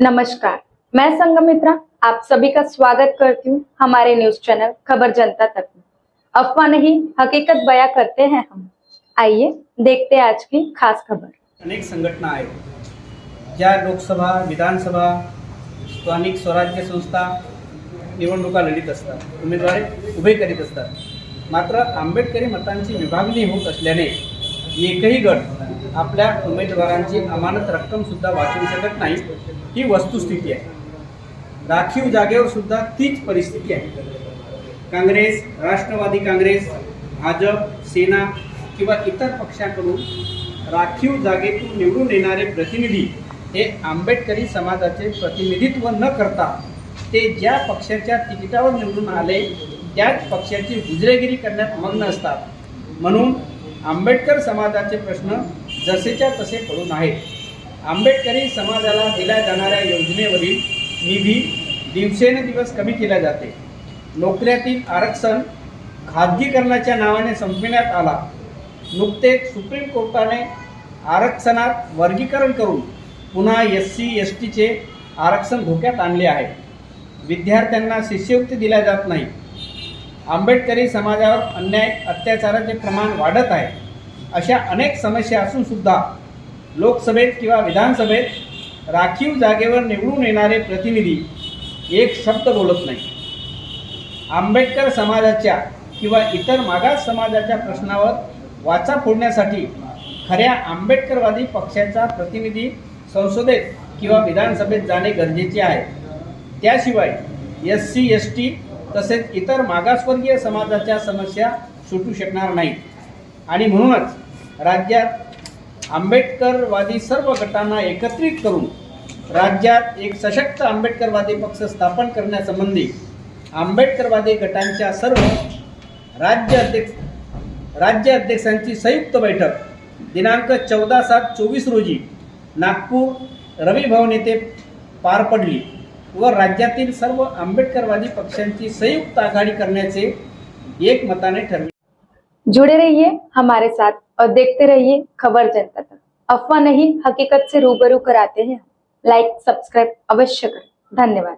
नमस्कार, मैं संगमित्रा, आप सभी का स्वागत करती हूँ हमारे न्यूज़ चैनल खबर जनता तक में। अफवाह नहीं, हकीकत बयां करते हैं हम। आइए, देखते हैं आज की खास खबर। अनेक संघटना आए ज्या लोकसभा, विधानसभा स्थानिक स्वराज्य संस्था निवडणुका लढीत असतात, उमेदवार उभे करीत मात्र आंबेडकरी मतांची होत असल्याने एकही गट आपल्या उमेदवारांची अमानत रक्कमसुद्धा वाचवू शकत नाही. ही वस्तुस्थिती आहे. राखीव जागेवर सुद्धा तीच परिस्थिती आहे. काँग्रेस राष्ट्रवादी काँग्रेस भाजप सेना किंवा इतर पक्षाकडून राखीव जागेतून निवडून येणारे प्रतिनिधी हे आंबेडकरी समाजाचे प्रतिनिधित्व न करता ते ज्या पक्षाच्या तिकिटावर निवडून आले त्याच पक्षाची गुजरेगिरी करण्यात मग्न असतात. म्हणून आंबेडकर समाजाचे प्रश्न जसेच्या तसे पडून आहेत. आंबेडकरी समाजाला दिल्या जाणाऱ्या योजनेवरील निधी दिवसेंदिवस कमी केला जाते. नोकऱ्यातील आरक्षण खाजगीकरणाच्या नावाने संपविण्यात आला. नुकतेच सुप्रीम कोर्टाने आरक्षणात वर्गीकरण करून पुन्हा एस सी एस टीचे आरक्षण धोक्यात आणले आहे. विद्यार्थ्यांना शिष्यवृत्ती दिल्या जात नाही. आंबेडकरी समाजावर अन्याय अत्याचाराचे प्रमाण वाढत आहे. अशा अनेक समस्या असूनसुद्धा लोकसभेत किंवा विधानसभेत राखीव जागेवर निवडून येणारे प्रतिनिधी एक शब्द बोलत नाही. आंबेडकर समाजाच्या किंवा इतर मागास समाजाच्या प्रश्नावर वाचा फोडण्यासाठी खऱ्या आंबेडकरवादी पक्षाचा प्रतिनिधी संसदेत किंवा विधानसभेत जाणे गरजेचे आहे. त्याशिवाय एस सी एस टी तसेच इतर मागासवर्गीय समाजाच्या समस्या सुटू शकणार नाहीत. आणि म्हणूनच राज्यात आंबेडकरवादी सर्व गटांना एकत्रित करून राज्यात एक सशक्त आंबेडकरवादी पक्ष स्थापन करण्यासंबंधी आंबेडकरवादी गटांच्या सर्व राज्य अध्यक्ष राज्य अध्यक्षांची संयुक्त बैठक दिनांक चौदा सात चोवीस रोजी नागपूर रवी भवन येथे पार पडली. व राज्यातील सर्व आंबेडकरवादी पक्षांची संयुक्त आघाडी करण्याचे एकमताने ठरले. जुड़े रहिए हमारे साथ और देखते रहिए खबर जनता तक. अफवाह नहीं हकीकत से रूबरू कराते हैं लाइक सब्सक्राइब अवश्य करें. धन्यवाद.